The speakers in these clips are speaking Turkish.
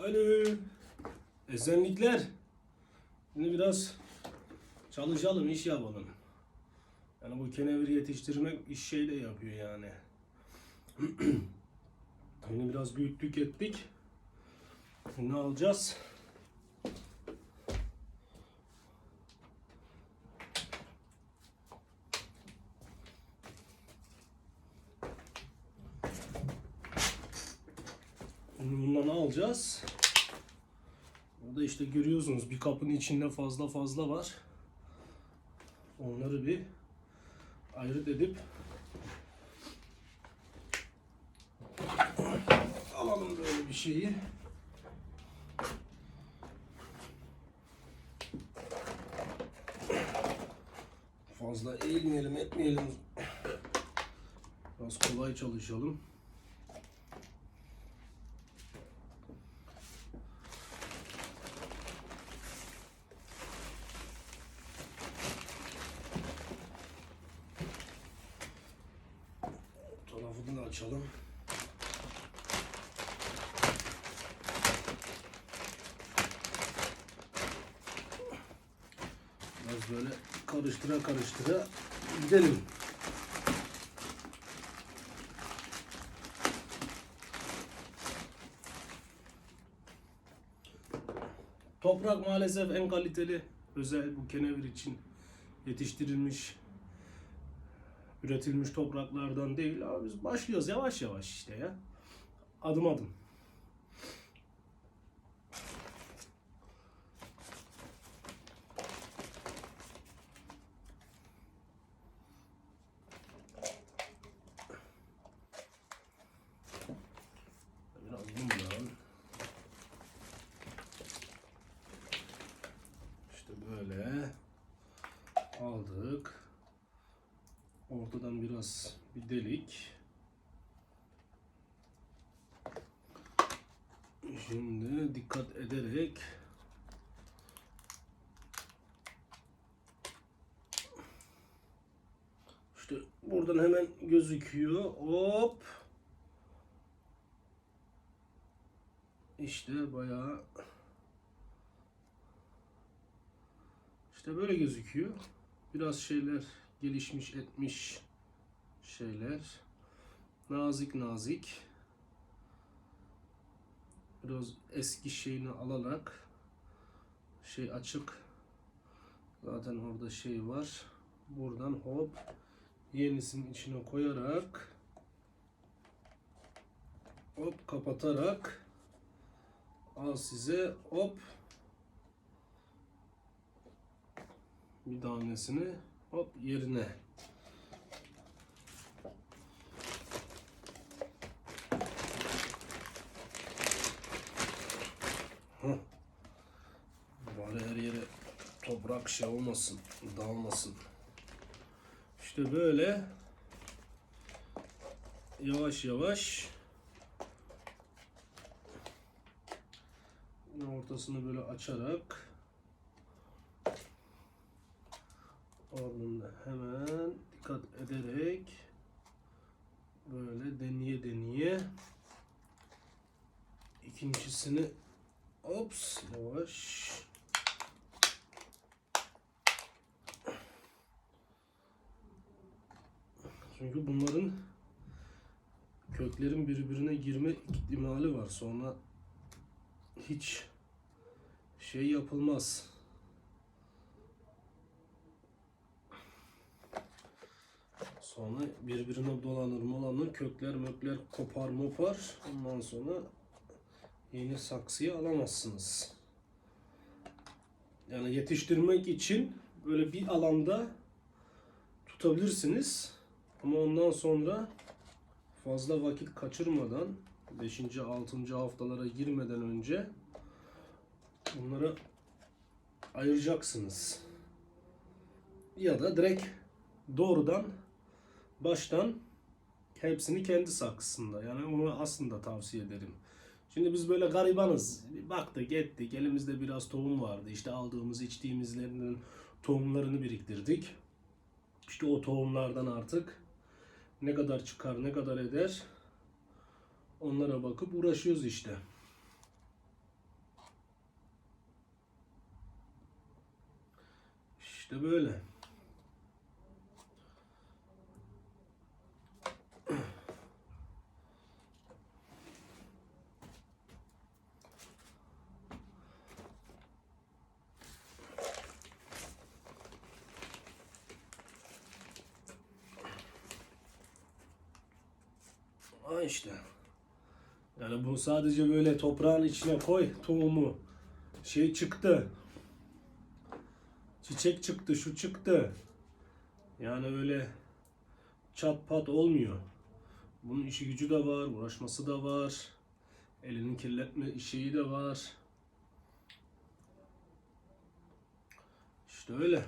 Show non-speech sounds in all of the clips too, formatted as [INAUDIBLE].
Alo. Esenlikler. Şimdi biraz çalışalım, iş yapalım. Yani bu kenevir yetiştirmek iş şeyle yapıyor yani. [CLEARS THROAT] Şimdi biraz büyüklük ettik. Ne alacağız? Şimdi bundan ne alacağız? Burada işte görüyorsunuz bir kapının içinde fazla fazla var. Onları bir ayrıt edip alalım böyle bir şeyi. Fazla eğilmeyelim etmeyelim. Biraz kolay çalışalım. Bu tarafını da açalım. Biraz böyle karıştıra karıştıra gidelim. Toprak maalesef en kaliteli özel bu kenevir için yetiştirilmiş üretilmiş topraklardan değil ama biz başlıyoruz yavaş yavaş işte ya. Adım adım. Biraz bundan. İşte böyle aldık. Biraz bir delik. Şimdi dikkat ederek işte buradan hemen gözüküyor. Hop. İşte bayağı işte böyle gözüküyor. Biraz şeyler gelişmiş etmiş şeyler. Nazik nazik. Biraz eski şeyini alarak şey açık. Zaten orada şey var. Buradan hop yenisinin içine koyarak hop kapatarak al size hop bir tanesini hop yerine. Hah. Bari her yere toprak şey olmasın, dağılmasın. İşte böyle yavaş yavaş ortasını böyle açarak Oradan da hemen dikkat ederek böyle deneye deneye ikincisini ops yavaş. Çünkü bunların köklerin birbirine girme ihtimali var. Sonra hiç şey yapılmaz. Sonra birbirine dolanır molanır. Kökler mökler kopar mopar. Ondan sonra yeni saksıyı alamazsınız. Yani yetiştirmek için böyle bir alanda tutabilirsiniz ama ondan sonra fazla vakit kaçırmadan 5. 6. haftalara girmeden önce bunları ayıracaksınız. Ya da direkt doğrudan baştan hepsini kendi saksısında. Yani onu aslında tavsiye ederim. Şimdi biz böyle garibanız. Baktık ettik. Elimizde biraz tohum vardı. İşte aldığımız içtiğimizlerin tohumlarını biriktirdik. İşte o tohumlardan artık ne kadar çıkar ne kadar eder onlara bakıp uğraşıyoruz işte. İşte böyle. Ha işte. Yani bu sadece böyle toprağın içine koy tohumu. Şey çıktı. Çiçek çıktı, şu çıktı. Yani öyle çat pat olmuyor. Bunun işi gücü de var, uğraşması da var. Elinin kirletme şeyi de var. İşte öyle.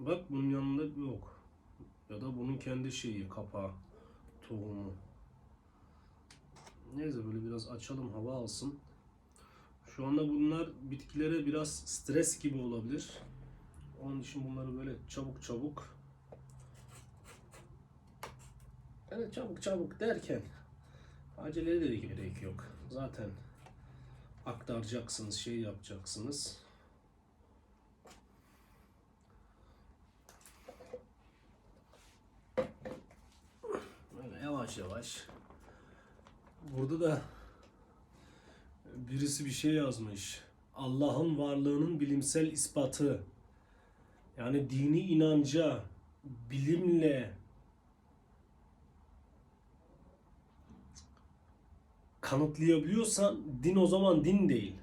Bak bunun yanında yok. Ya da bunun kendi şeyi, kapağı, tohumu. Neyse böyle biraz açalım hava alsın. Şu anda bunlar bitkilere biraz stres gibi olabilir. Onun için bunları böyle çabuk çabuk yani çabuk çabuk derken aceleye de gerek yok. Zaten aktaracaksınız, şey yapacaksınız. Böyle yavaş yavaş. Burada da birisi bir şey yazmış. Allah'ın varlığının bilimsel ispatı. Yani dini inanca bilimle kanıtlayabiliyorsan din o zaman din değil.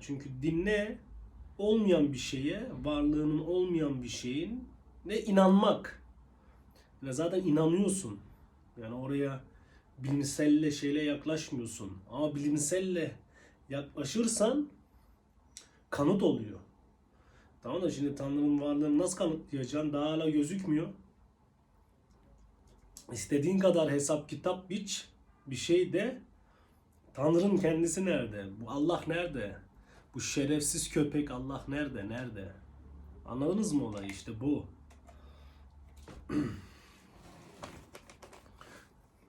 Çünkü din ne? Olmayan bir şeye, varlığının olmayan bir şeyin ne inanmak. Ve zaten inanıyorsun. Yani oraya bilimselle şeyle yaklaşmıyorsun. Ama bilimselle yaklaşırsan kanıt oluyor. Tamam da şimdi Tanrı'nın varlığını nasıl kanıtlayacaksın? Daha hala gözükmüyor. İstediğin kadar hesap kitap biç bir şey de Tanrı'nın kendisi nerede? Bu Allah nerede? Bu şerefsiz köpek Allah nerede? Nerede? Anladınız mı olayı? İşte bu. [CLEARS THROAT]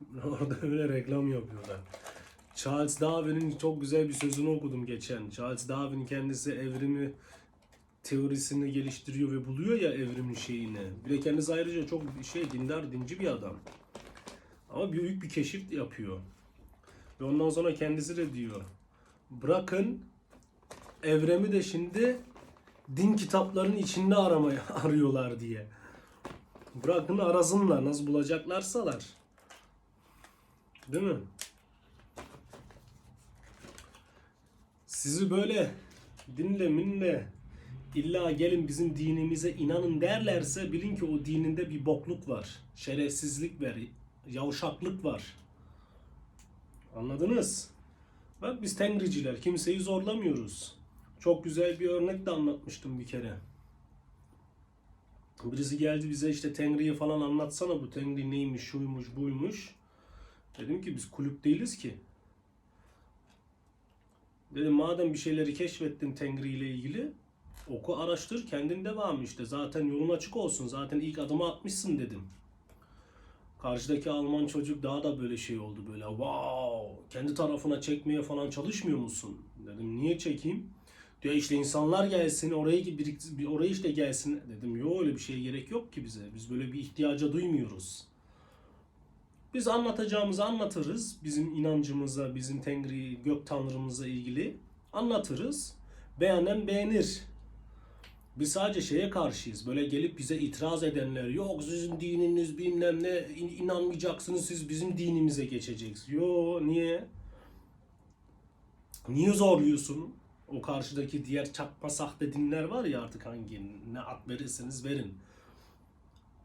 [LAUGHS] Orada öyle reklam yapıyorlar. Charles Darwin'in çok güzel bir sözünü okudum geçen. Charles Darwin kendisi evrimi teorisini geliştiriyor ve buluyor ya evrimin şeyini. Bir de kendisi ayrıca çok şey dindar, dinci bir adam. Ama büyük bir keşif yapıyor. Ve ondan sonra kendisi de diyor. Bırakın evremi de şimdi din kitaplarının içinde aramaya [LAUGHS] arıyorlar diye. Bırakın arasınlar nasıl bulacaklarsalar. Değil mi? Sizi böyle dinle minle illa gelin bizim dinimize inanın derlerse bilin ki o dininde bir bokluk var. Şerefsizlik var. Yavşaklık var. Anladınız? Bak biz tengriciler kimseyi zorlamıyoruz. Çok güzel bir örnek de anlatmıştım bir kere. Birisi geldi bize işte Tengri'yi falan anlatsana bu Tengri neymiş, şuymuş, buymuş. Dedim ki biz kulüp değiliz ki. Dedim madem bir şeyleri keşfettin Tengri ile ilgili oku araştır kendin devam işte. Zaten yolun açık olsun. Zaten ilk adımı atmışsın dedim. Karşıdaki Alman çocuk daha da böyle şey oldu böyle wow kendi tarafına çekmeye falan çalışmıyor musun? Dedim niye çekeyim? Diyor işte insanlar gelsin oraya oraya işte gelsin dedim. Yok öyle bir şeye gerek yok ki bize. Biz böyle bir ihtiyaca duymuyoruz. Biz anlatacağımızı anlatırız. Bizim inancımıza, bizim Tengri, gök tanrımıza ilgili anlatırız. Beğenen beğenir. Biz sadece şeye karşıyız. Böyle gelip bize itiraz edenler yok sizin dininiz bilmem ne in- inanmayacaksınız siz bizim dinimize geçeceksiniz. Yo niye? Niye zorluyorsun? O karşıdaki diğer çakma sahte dinler var ya artık hangi ne ad verirseniz verin.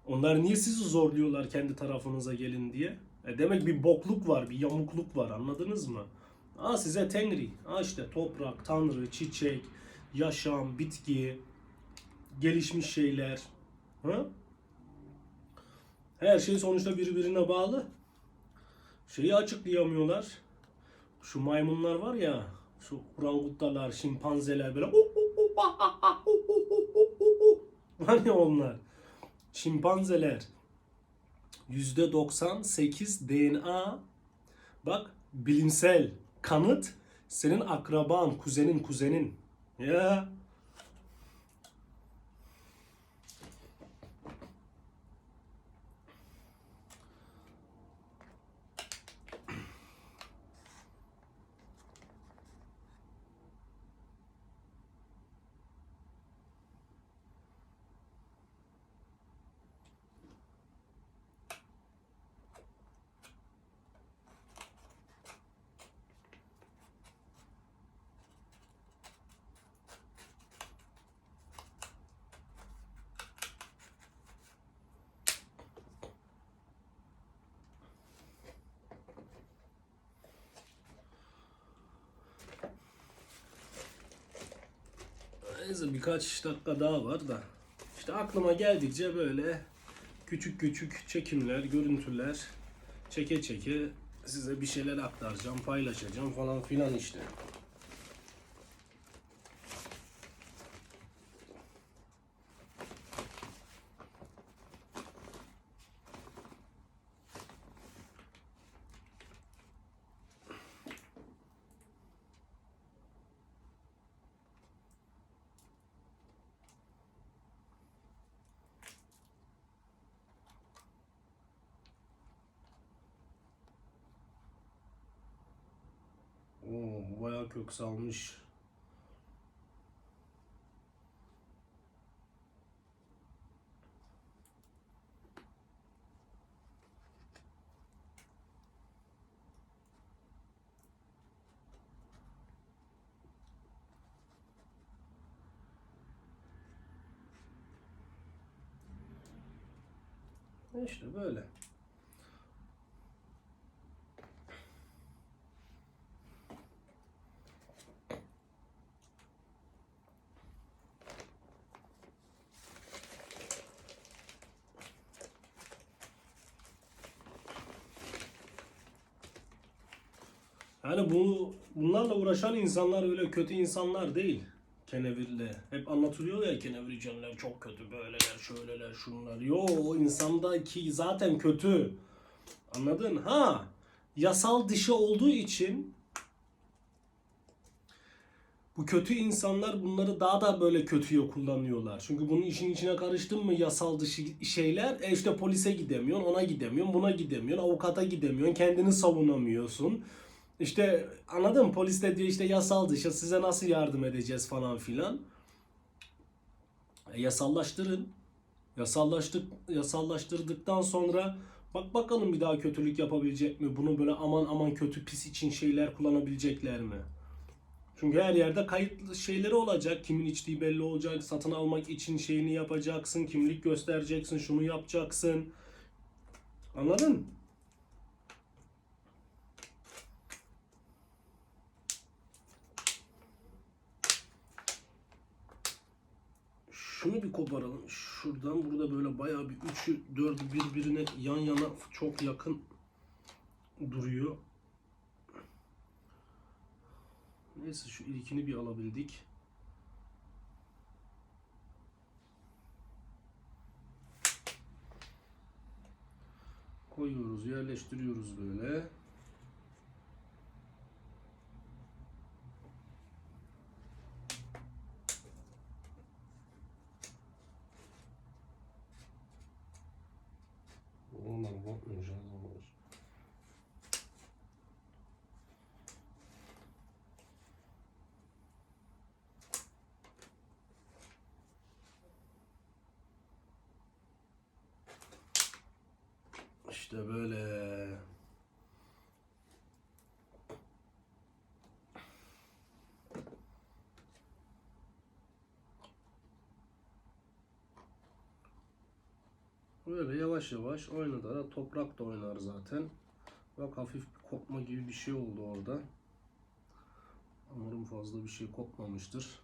Onlar niye sizi zorluyorlar kendi tarafınıza gelin diye? E demek bir bokluk var, bir yamukluk var anladınız mı? Aa size Tengri, aa işte toprak, tanrı, çiçek, yaşam, bitki, gelişmiş şeyler. Ha? Her şey sonuçta birbirine bağlı. Şeyi açıklayamıyorlar. Şu maymunlar var ya, şu orangutalar, şimpanzeler böyle var ya onlar. Şimpanzeler %98 DNA bak bilimsel kanıt senin akraban, kuzenin, kuzenin. Ya. Neyse birkaç dakika daha var da. İşte aklıma geldikçe böyle küçük küçük çekimler, görüntüler çeke çeke size bir şeyler aktaracağım, paylaşacağım falan filan işte. Bayağı kök salmış. İşte böyle. Yani bu bunlarla uğraşan insanlar öyle kötü insanlar değil. Kenevirle. Hep anlatılıyor ya kenevir canlar çok kötü böyleler şöyleler şunlar. Yo o insandaki zaten kötü. Anladın? Ha yasal dışı olduğu için bu kötü insanlar bunları daha da böyle kötüye kullanıyorlar. Çünkü bunun işin içine karıştın mı yasal dışı şeyler e işte polise gidemiyorsun, ona gidemiyorsun, buna gidemiyorsun, avukata gidemiyorsun, kendini savunamıyorsun. İşte anladın mı? Polis de diyor işte yasal dışı size nasıl yardım edeceğiz falan filan. E, yasallaştırın. Yasallaştık, yasallaştırdıktan sonra bak bakalım bir daha kötülük yapabilecek mi? Bunu böyle aman aman kötü pis için şeyler kullanabilecekler mi? Çünkü her yerde kayıtlı şeyleri olacak. Kimin içtiği belli olacak. Satın almak için şeyini yapacaksın. Kimlik göstereceksin. Şunu yapacaksın. Anladın? Şunu bir koparalım. Şuradan burada böyle bayağı bir üçü dördü birbirine yan yana çok yakın duruyor. Neyse şu ilkini bir alabildik. Koyuyoruz, yerleştiriyoruz böyle. Ondan bakmayacağız. İşte böyle. Böyle yavaş yavaş oynatarak toprak da oynar zaten. Bak hafif bir kopma gibi bir şey oldu orada. Umarım fazla bir şey kopmamıştır.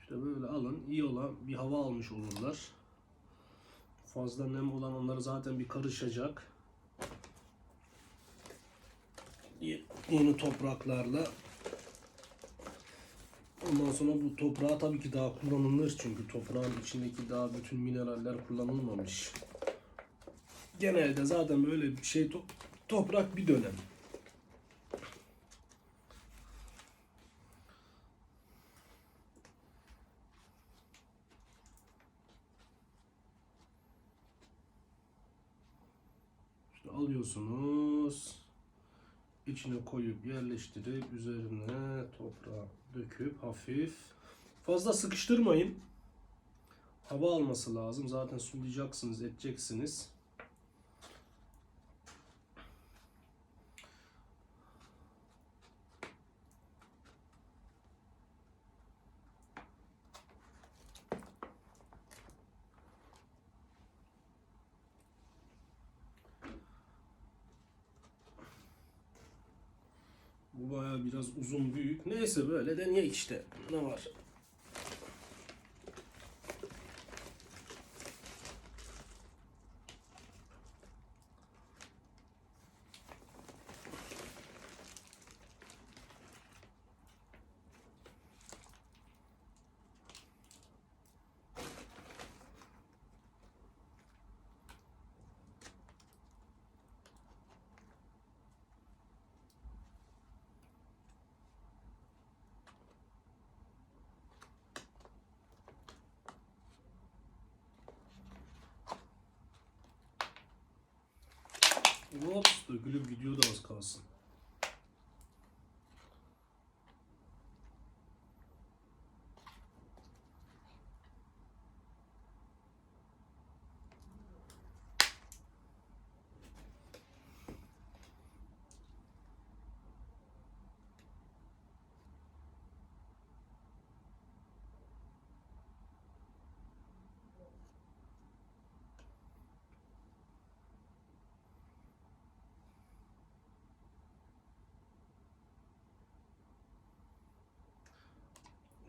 İşte böyle alın. iyi olan bir hava almış olurlar. Fazla nem olan onları zaten bir karışacak. Ye- Yeni topraklarla. Ondan sonra bu toprağa tabii ki daha kullanılır çünkü toprağın içindeki daha bütün mineraller kullanılmamış. Genelde zaten böyle bir şey to toprak bir dönem. İşte alıyorsunuz. İçine koyup yerleştirip üzerine toprağı döküp hafif fazla sıkıştırmayın. Hava alması lazım. Zaten sulayacaksınız, edeceksiniz. Bu baya biraz uzun büyük. Neyse böyle deneyek işte. Ne var? Ops dökülüp gidiyor da az kalsın.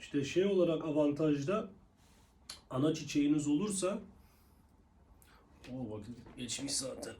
İşte şey olarak avantajda ana çiçeğiniz olursa o vakit geçmiş zaten.